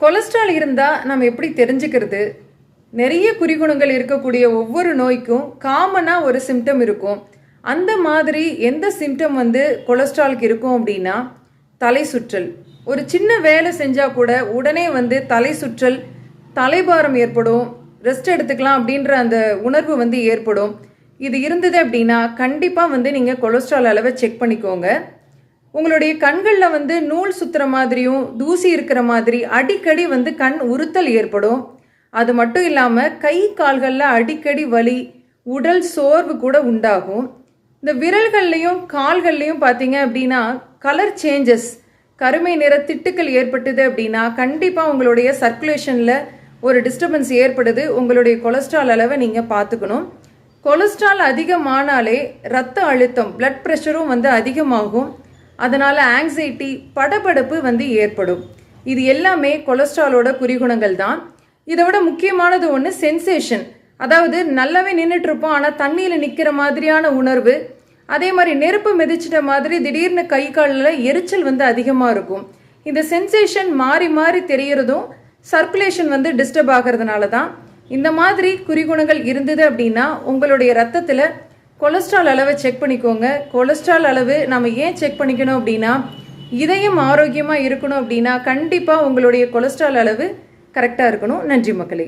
Cholesterol இருந்தால் நம்ம எப்படி தெரிஞ்சுக்கிறது? நிறைய குறிகுணங்கள் இருக்கக்கூடிய ஒவ்வொரு நோய்க்கும் காமனாக ஒரு சிம்டம் இருக்கும். அந்த மாதிரி எந்த சிம்டம் வந்து கொலஸ்ட்ராலுக்கு இருக்கும் அப்படின்னா தலை சுற்றல் ஒரு சின்ன வேலை செஞ்சால் கூட உடனே வந்து தலை சுற்றல் தலைபாரம் ஏற்படும். ரெஸ்ட் எடுத்துக்கலாம் அப்படின்ற அந்த உணர்வு வந்து ஏற்படும். இது இருந்தது அப்படின்னா கண்டிப்பாக வந்து நீங்கள் கொலஸ்ட்ரால் அளவை செக் பண்ணிக்கோங்க. உங்களுடைய கண்களில் வந்து நூல் சுற்றுற மாதிரியும் தூசி இருக்கிற மாதிரி அடிக்கடி வந்து கண் உறுத்தல் ஏற்படும். அது மட்டும் இல்லாமல் கை கால்களில் அடிக்கடி வலி உடல் சோர்வு கூட உண்டாகும். இந்த விரல்கள்லையும் கால்கள்லையும் பார்த்தீங்க அப்படின்னா கலர் சேஞ்சஸ் கருமை நிற திட்டுக்கள் ஏற்பட்டது அப்படின்னா கண்டிப்பாக உங்களுடைய சர்க்குலேஷனில் ஒரு டிஸ்டர்பன்ஸ் ஏற்படுது. உங்களுடைய கொலஸ்ட்ரால் அளவை நீங்கள் பார்த்துக்கணும் கொலஸ்ட்ரால் அதிகமானாலே ரத்த அழுத்தம் பிளட் ப்ரெஷரும் வந்து அதிகமாகும். அதனால் ஆங்ஸைட்டி படபடப்பு வந்து ஏற்படும். இது எல்லாமே கொலஸ்ட்ராலோட குறிகுணங்கள் தான். இதை விட முக்கியமானது ஒன்று சென்சேஷன் அதாவது நல்லாவே நின்றுட்டுருப்போம் ஆனால் தண்ணியில் நிற்கிற மாதிரியான உணர்வு. அதே மாதிரி நெருப்பு மிதிச்சிட்ட மாதிரி திடீர்னு கை காலில் எரிச்சல் வந்து அதிகமாக இருக்கும். இந்த சென்சேஷன் மாறி மாறி தெரியறதும் சர்க்குலேஷன் வந்து டிஸ்டர்ப் ஆகிறதுனால தான். இந்த மாதிரி குறிகுணங்கள் இருந்தது அப்படின்னா உங்களுடைய ரத்தத்தில் கொலஸ்ட்ரால் அளவை செக் பண்ணிக்கோங்க. கொலஸ்ட்ரால் அளவு நம்ம ஏன் செக் பண்ணிக்கணும் அப்படின்னா இதயம் ஆரோக்கியமாக இருக்கணும் அப்படின்னா கண்டிப்பாக உங்களுடைய கொலஸ்ட்ரால் அளவு கரெக்டாக இருக்கணும். நன்றி மக்களே.